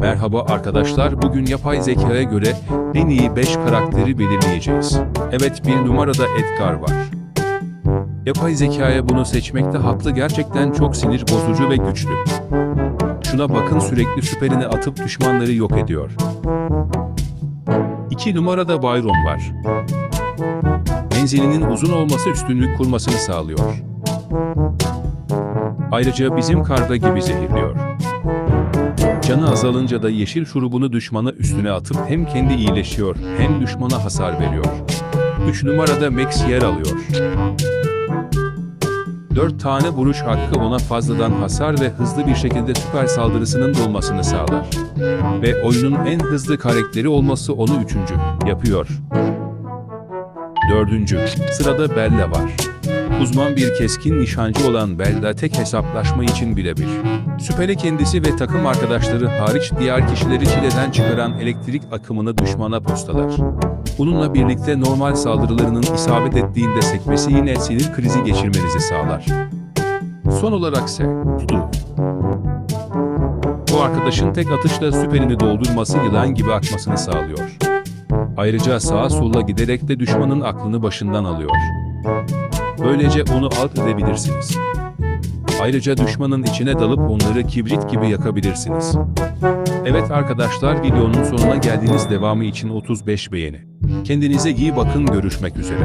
Merhaba arkadaşlar, bugün yapay zekaya göre en iyi 5 karakteri belirleyeceğiz. Evet, bir numarada Edgar var. Yapay zekaya bunu seçmekte haklı gerçekten çok sinir bozucu ve güçlü. Şuna bakın sürekli süperini atıp düşmanları yok ediyor. 2 numarada Byron var. Menzilinin uzun olması üstünlük kurmasını sağlıyor. Ayrıca bizim karga gibi zehirliyor. Canı azalınca da yeşil şurubunu düşmana üstüne atıp hem kendi iyileşiyor hem düşmana hasar veriyor. 3 numarada Max yer alıyor. 4 tane vuruş hakkı ona fazladan hasar ve hızlı bir şekilde süper saldırısının dolmasını sağlar. Ve oyunun en hızlı karakteri olması onu üçüncü yapıyor. Dördüncü, sırada Bella var. Uzman bir keskin nişancı olan Bella tek hesaplaşma için birebir. Süperi kendisi ve takım arkadaşları hariç diğer kişileri çileden çıkaran elektrik akımını düşmana postalar. Bununla birlikte normal saldırılarının isabet ettiğinde sekmesi yine sinir krizi geçirmenizi sağlar. Son olarak ise Dudu. Bu arkadaşın tek atışla süperini doldurması yılan gibi akmasını sağlıyor. Ayrıca sağa sola giderek de düşmanın aklını başından alıyor. Böylece onu alt edebilirsiniz. Ayrıca düşmanın içine dalıp onları kibrit gibi yakabilirsiniz. Evet arkadaşlar videonun sonuna geldiğiniz devamı için 35 beğeni. Kendinize iyi bakın görüşmek üzere.